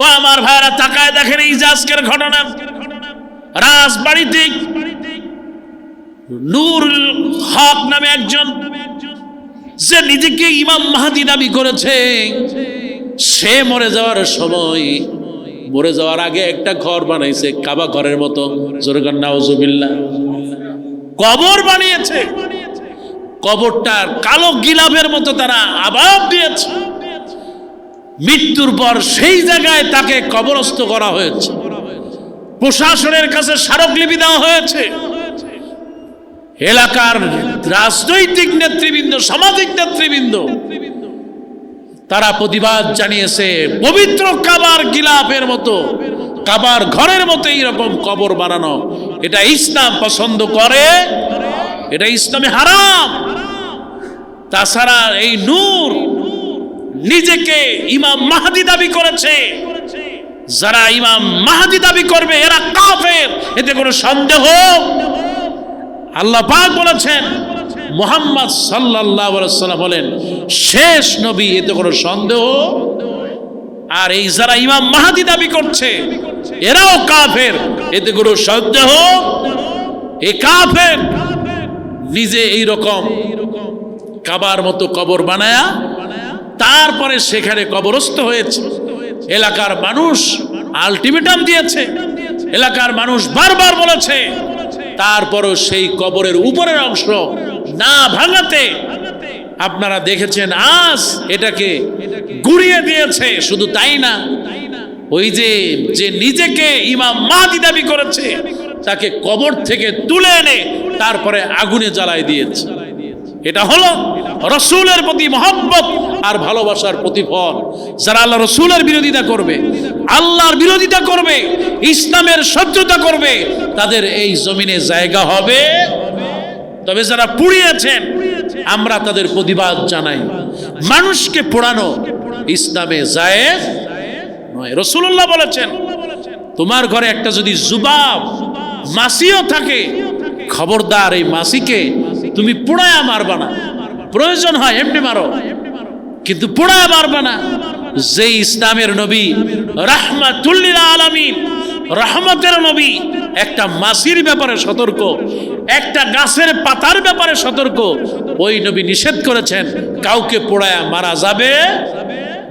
ও আমার ভাইরা, তাকায় দেখেন এই যে আজকের ঘটনা। রাজবাড়িতে নূর হক নামে একজন, যে নিজেকে ইমাম মাহাদি দাবি করেছে, সে মরে যাওয়ার সময়, মরে যাওয়ার আগে একটা ঘর বানাইছে, কাবা ঘরের মতো। কবর বানিয়েছে। কবরটার কালো গিলাফের মতো তারা আবাব দিয়েছে। মৃত্যুর পর সেই জায়গায় তাকে কবরস্থ করা হয়েছে। প্রশাসনের কাছে স্মারকলিপি দেওয়া হয়েছে। এলাকার রাজনৈতিক নেতৃবৃন্দ, সামাজিক নেতৃবৃন্দ, তারা প্রতিবাদ জানিয়েছে, পবিত্র কাবার গিলাফের মতো, কাবার ঘরের মতো এইরকম কবর বানানো। এটা ইসলাম পছন্দ করে, এটা ইসলামে হারাম। তাছাড়া এই নূর নিজেকে ইমাম মাহাদি দাবি করেছে। যারা ইমাম মাহাদি দাবি করবে, এরা কাফের। এতে কোনো সন্দেহ? আল্লাহ পাক বলেছেন, মোহাম্মদ আলাইহি সাল্লাম বলেন, শেষ নবী, এতে কোনো সন্দেহ? আর এই যারা ইমাম মাহাদি দাবি করছে, এরাও কাফের। এতে কোনো সন্দেহ? এ কাফের। নিজে এই রকম কাবার মতো কবর বানায়া তারপরে সেখানে কবরস্থ হয়েছে। এলাকার মানুষ আলটিমেটাম দিয়েছে। এলাকার মানুষ বারবার বলেছে, তারপরও সেই কবরের উপরের অংশ না ভাঙাতে। আপনারা দেখেছেন, আজ এটাকে গুড়িয়ে দিয়েছে, শুধু তাই না, ওই যে যে নিজেকে ইমাম মাদি দাবি করেছে, তাকে কবর থেকে তুলে এনে তারপরে আগুনে জ্বালায় দিয়েছে। এটা হলো রসুলের প্রতি মহব্বত আর ভালোবাসার প্রতিফল। যারা আল্লাহ রসুলের বিরোধিতা করবে, আল্লাহর বিরোধিতা করবে, ইসলামের শত্রুতা করবে, তাদের এই জমিনে জায়গা হবে। তবে যারা পুড়িয়েছেন আমরা তাদের প্রতিবাদ জানাই। মানুষকে পোড়ানো ইসলামে জায়েজ নয়। রসুল্লাহ বলেছেন, তোমার ঘরে একটা যদি জুবাব, মাসিও থাকে, খবরদার এই মাসিকে তুমি পোড়ায়া মারবা না। প্রয়োজন হয় এমনি মারো। কিন্তু পোড়ায়া মারবা না। যে ইসলামের নবী, রাহমাতুল্লিল আলামিন, রহমতের নবী, একটা মাসির ব্যাপারে সতর্ক, একটা গাছের পাতার ব্যাপারে সতর্ক, ওই নবী নিষেধ করেছেন, কাউকে পোড়ায়া মারা যাবে,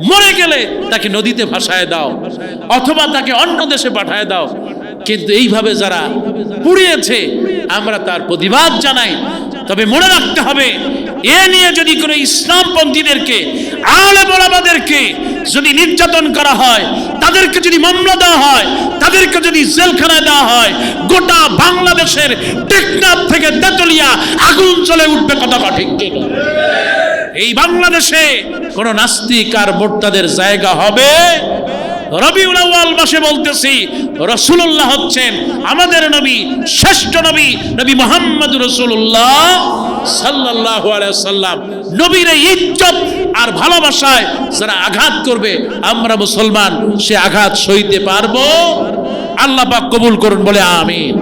মরে গেলে তাকে নদীতে ভাসায় দাও, অথবা তাকে অন্য দেশে পাঠায় দাও। কিন্তু এইভাবে যারা পুড়িয়েছে, আমরা তার প্রতিবাদ জানাই। তবে মনে রাখতে হবে, এ নিয়ে যদি কোনো ইসলামপন্থীদেরকে আলে বলাবাদেরকে যদি নির্যাতন করা হয়, তাদেরকে যদি মামলা দেওয়া হয়, তাদেরকে যদি জেলখানায় দেওয়া হয়, গোটা বাংলাদেশের টেকনাফ থেকে তেতুলিয়া আগুন চলে উঠবে কথা কঠিন এই বাংলাদেশে কোন নাস্তিক আর মোর্তাদের জায়গা হবে রবিউল আউয়াল মাসে বলতেছি রসুল্লাহ হচ্ছেন আমাদের নবী, শ্রেষ্ঠ নবী নবী মোহাম্মদ রসুল্লাহ সাল্লাহ সাল্লাম নবীর ইজ্জত আর ভালোবাসায় যারা আঘাত করবে, আমরা মুসলমান, সে আঘাত সইতে পারব? আল্লাহ পাক কবুল করুন, বলে আমিন।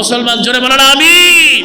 মুসলমান, জোরে বলেন, আমিন।